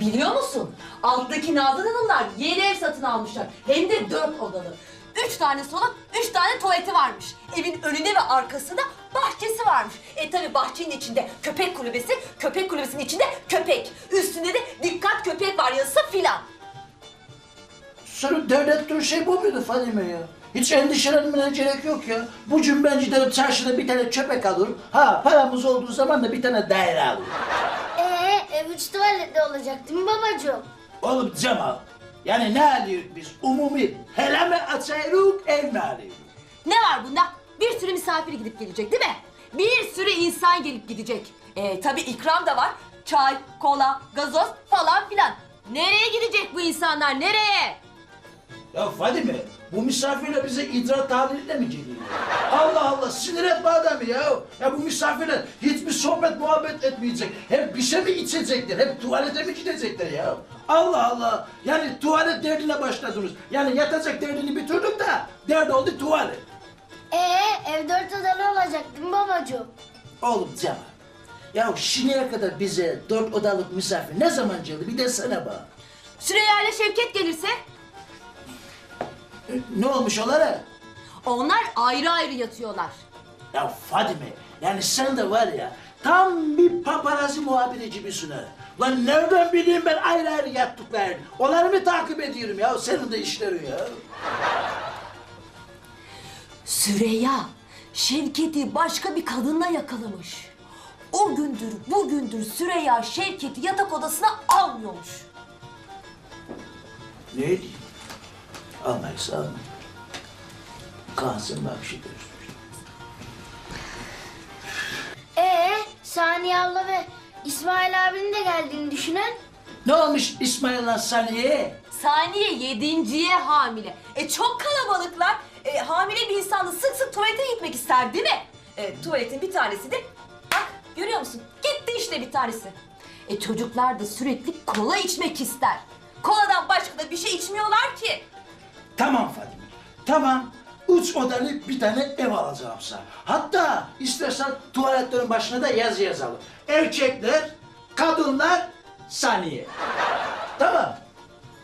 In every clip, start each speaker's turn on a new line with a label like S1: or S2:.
S1: Biliyor musun? Alttaki Nazlı Hanımlar yeni ev satın almışlar. Hem de dört odalı. Üç tane salon, üç tane tuvaleti varmış. Evin önünde ve arkasında bahçesi varmış. E tabi bahçenin içinde köpek kulübesi, köpek kulübesinin içinde köpek. Üstünde de dikkat köpek var yazısı filan.
S2: Sonra devlet şey bu muydu Fadime ya? Hiç endişelenmene gerek yok ya. Bu cümbenciden çarşıda bir tane çöpek alır. Ha paramız olduğu zaman da bir tane daire alır.
S3: Ee, üç tuvaletli olacak değil mi babacığım?
S2: Oğlum Cemal. Yani ne alıyoruz biz? Umumi hele mi açıyoruz, ev mi alıyoruz?
S1: Ne var bunda? Bir sürü misafir gidip gelecek değil mi? Bir sürü insan gelip gidecek. E tabi ikram da var. Çay, kola, gazoz falan filan. Nereye gidecek bu insanlar? Nereye?
S2: Ya Fadime, bu misafirler bize idrar tahliliyle mi geliyor? Allah Allah, sinir etme adamı ya. Ya bu misafirler hiçbir sohbet muhabbet etmeyecek. Hep bir şey mi içecekler, hep tuvalete mi gidecekler ya? Allah Allah, yani tuvalet derdine başladınız. Yani yatacak derdini bitirdik de, dert oldu tuvalet.
S3: Ee, ev dört odalı olacak değil mi babacığım?
S2: Oğlum Cemal, ya şimdiye kadar bize dört odalık misafir ne zaman geldi bir de sana bak.
S1: Süreyya ile Şevket gelirse
S2: E, Ne olmuş onlara?
S1: onlar ayrı ayrı yatıyorlar.
S2: Ya Fadime, yani sen de var ya tam bir paparazzi muhabiri gibisin ha. Lan nereden bileyim ben ayrı ayrı yattıklarını? Onları mı takip ediyorum ya? Senin de işlerin ya.
S1: Süreyya, Şevket'i başka bir kadınla yakalamış. O gündür, bugündür Süreyya Şevket'i yatak odasına almıyormuş.
S2: Ne diyeyim? Almayız, almayız. Kalsın bak şey.
S3: Ee, Saniye abla ve İsmail abinin de geldiğini düşünün.
S2: Ne olmuş İsmail Hassani'ye?
S1: Saniye yedinciye hamile. E çok kalabalıklar. E, hamile bir insan da sık sık tuvalete gitmek ister değil mi? E, tuvaletin bir tanesi de bak görüyor musun? Gitti işte bir tanesi. E çocuklar da sürekli kola içmek ister. Koladan başka da bir şey içmiyorlar ki.
S2: Tamam Fadime, tamam. Üç odalı bir tane ev alacağım sana. Hatta istersen tuvaletlerin başına da yazı yazalım. Erkekler, kadınlar, saniye. tamam.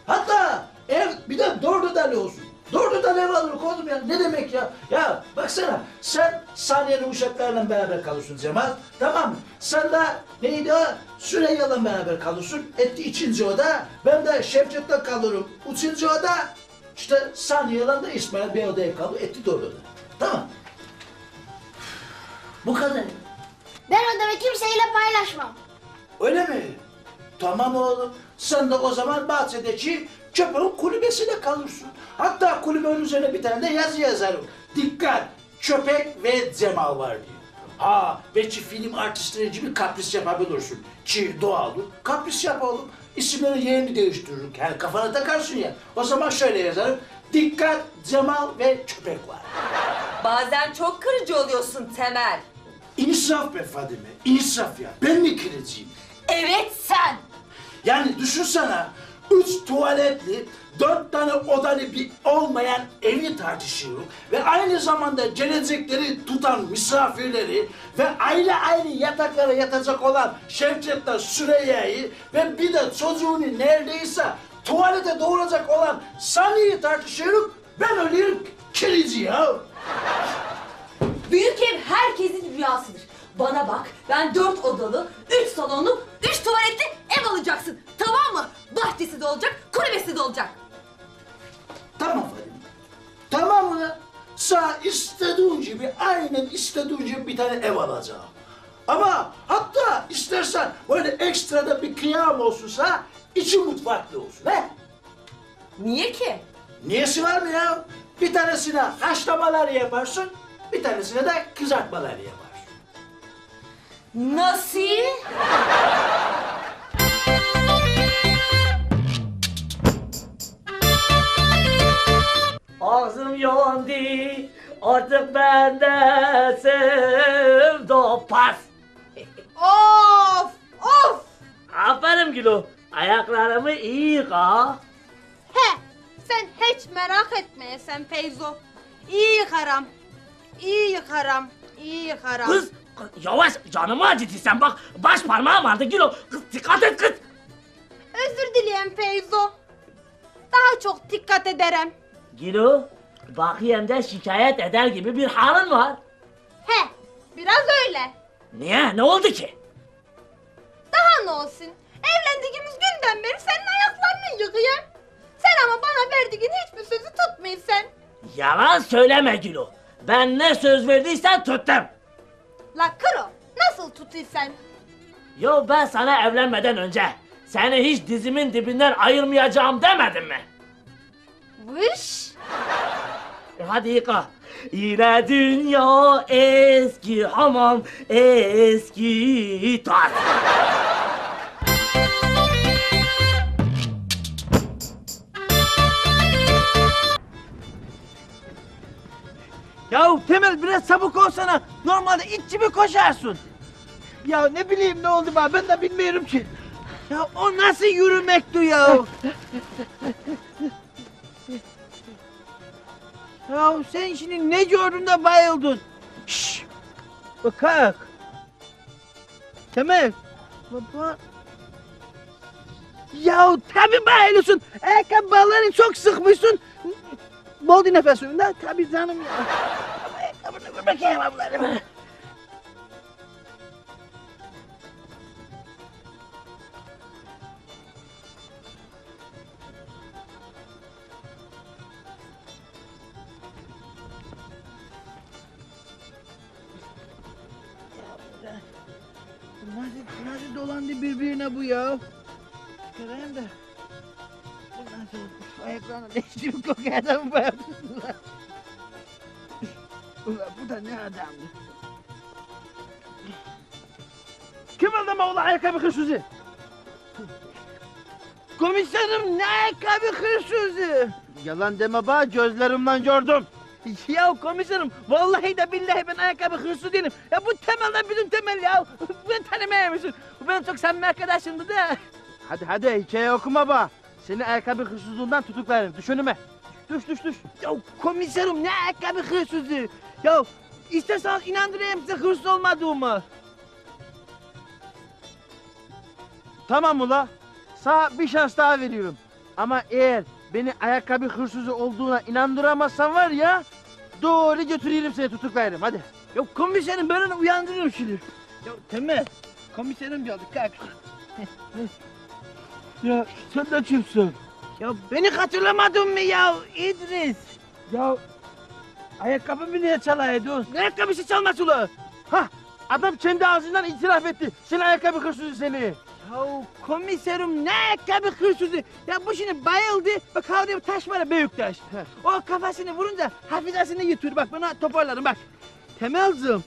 S2: Hatta ev bir de dört odalı olsun. Dört odalı ev alırız oğlum ya. Ne demek ya? Ya baksana sen saniyenin uşaklarla beraber kalırsın Cemal. Tamam mı? Sen de neydi o? Süreyya'la beraber kalırsın. Etti ikinci oda. Ben de Şevket'le kalırım. Üçüncü oda. İşte Saniye'yle de İsmail bir odaya kalır. Etti oda. Tamam. Bu kadar.
S3: Ben odamı kimseyle paylaşmam.
S2: Öyle mi? Tamam oğlum. Sen de o zaman bahçedeki köpeğin kulübesinde kalırsın. Hatta kulübenin üzerine bir tane de yazı yazarım. Dikkat! Köpek ve Cemal var diye. Ha, belki film artistleri gibi kapris yapabilirsin. Ki doğaldır. Kapris yap oğlum. İsimleri yerini değiştiririm. Yani kafana takarsın ya. O zaman şöyle yazarım. Dikkat! Cemal ve köpek var.
S1: Bazen çok kırıcı oluyorsun Temel.
S2: İnsaf be Fadime. insaf ya. Ben mi kiracıyım?
S1: Evet sen.
S2: Yani düşünsene, üç tuvaletli, dört tane odalı bir olmayan evi tartışıyoruz ve aynı zamanda gelecekleri tutan misafirleri ve aile aile yataklara yatacak olan Şevket'le Süreyya'yı ve bir de çocuğunu neredeyse tuvalete doğuracak olan Sani'yi tartışıyoruz. Ben ölüyorum kirici ya.
S1: Büyük ev herkesin rüyasıdır. Bana bak, ben dört odalı, üç salonlu, üç tuvaletli ev alacaksın. Tamam mı? Bahçesi de olacak, kulübesi de olacak.
S2: Tamam Fadime. Tamam mı? Sağ istediğin gibi, aynen istediğin gibi bir tane ev alacağım. Ama hatta istersen böyle ekstrada bir kıyam olsunsa içi mutfaklı olsun he?
S1: Niye ki?
S2: Niyesi var mı ya? Bir tanesine haşlamalar yaparsın, bir tanesine de kızartmalar yaparsın.
S1: Nasıl?
S4: Artık bende sevda pas.
S5: Of! Of!
S4: Aferin Gülü. Ayaklarımı iyi yıka.
S5: He! Sen hiç merak etme sen Feyzo. İyi yıkarım. İyi yıkarım. İyi yıkarım.
S4: Kız yavaş canımı acıtırsan bak baş parmağım vardı Gülü. Kız dikkat et kız.
S5: Özür dileyen Feyzo. Daha çok dikkat ederim.
S4: Gilo, bakayım da şikayet eder gibi bir halin var.
S5: He, biraz öyle.
S4: Niye? Ne oldu ki?
S5: Daha ne olsun? Evlendiğimiz günden beri senin ayaklarını yıkayım. Sen ama bana verdiğin hiçbir sözü tutmuyorsun.
S4: Yalan söyleme Gilo. Ben ne söz verdiysen tuttum.
S5: La kro, nasıl tutuyorsun?
S4: Yo ben sana evlenmeden önce seni hiç dizimin dibinden ayırmayacağım demedim mi?
S5: Vış.
S4: E hadi yıka. Yine dünya eski hamam eski tat.
S6: Ya Temel biraz çabuk olsana. Normalde it gibi koşarsın. Ya ne bileyim ne oldu bana ben de bilmiyorum ki. Ya o nasıl yürümekti ya? ya sen şimdi ne gördün de bayıldın? Şşş. Bak kalk. Temel. Baba. Ya tabi bayılıyorsun. Ayakkabı bağlarını çok sıkmışsın. Bol nefes suyunda tabi canım ya. Ayakkabını bir bakayım ablarım. Nasıl, nasıl dolandı birbirine bu ya? Çıkarayım da. Bu nasıl? Ayaklarına değiştirip kokuyor adamı bayatmışlar. Ulan bu da ne adamdı? Kim aldı ama ulan ayakkabı hırsızı? Komiserim ne ayakkabı hırsızı? Yalan deme ba gözlerimden gördüm. Ya komiserim vallahi de billahi ben ayakkabı hırsızı değilim. Ya bu temelden bizim temel ya. Ben? Bu benim çok samimi arkadaşımdı da. Hadi hadi hikaye okuma ba. Seni ayakkabı hırsızlığından tutuklarım. Düş önüme. Düş düş düş. Ya komiserim ne ayakkabı hırsızı? Ya istersen inandırayım size hırsız olmadığımı. Tamam ula. Sana bir şans daha veriyorum. Ama eğer beni ayakkabı hırsızı olduğuna inandıramazsan var ya... ...doğru götürürüm seni tutuklarım hadi. Yok komiserim ben onu uyandırırım şimdi. Ya Temel komiserim geldi kalk. ya sen de kimsin? Ya beni hatırlamadın mı ya İdris? Ya ayakkabımı niye çalıyorsun? Ne ayakkabısı çalması ula? Ha adam kendi ağzından itiraf etti. Sen ayakkabı hırsızı seni. Ya komiserim ne ayakkabı hırsızı? Ya bu şimdi bayıldı. Bak havada bir taş var ya büyük taş. O kafasını vurunca hafifasını yutuyor. Bak bana toparlarım bak. Temelcim.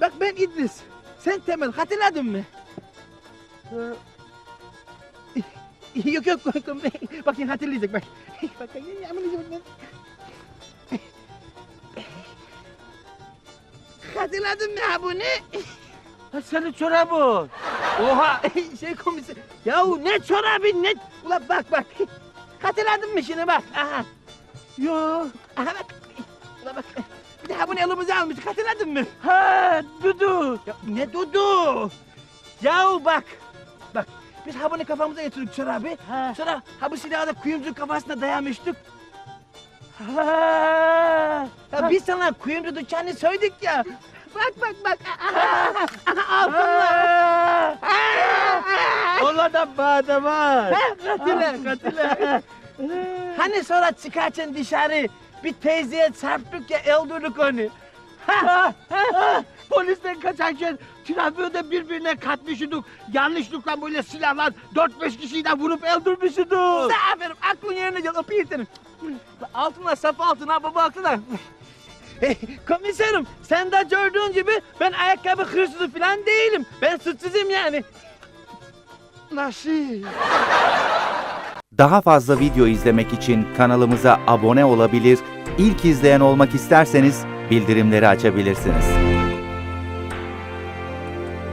S6: Bak ben İdris. Sen Temel hatırladın mı? Yok yok bak şimdi hatırlayacak bak. bak hatırlayacak bak. Hatırladın mı ha bunu? Ha senin çorabın. Oha şey komiser. Yahu ne çorabı ne? Ulan bak bak. Hatırladın mı şimdi bak. Aha. Yo. Aha bak. Ulan bak. Bir daha bunu elimize almıştık hatırladın mı? Ha Dudu. Ya, ne Dudu? Yahu bak. Bak biz ha bunu kafamıza getirdik çorabı.
S4: Ha.
S6: Sonra ha bu silahı da kuyumcu kafasına dayamıştık. Ha. Ya biz sana kuyumcu dükkanı söyledik ya. Bak bak bak. Aha, altınlar.
S7: Onlar da bağda var.
S6: Katile katile. hani sonra çıkarken dışarı bir teyzeye çarptık ya öldürdük onu.
S7: Polisten kaçarken trafiğe birbirine katmışyorduk. Yanlışlıkla böyle silahlar dört beş kişiyi de vurup öldürmüşyorduk.
S6: Aferin aklın yerine gel öpeyim seni. Altına saf altına baba altına. Hey, komiserim sen de gördüğün gibi ben ayakkabı hırsızı falan değilim. Ben suçsuzum yani.
S7: Nasıl?
S8: Daha fazla video izlemek için kanalımıza abone olabilir, ilk izleyen olmak isterseniz bildirimleri açabilirsiniz.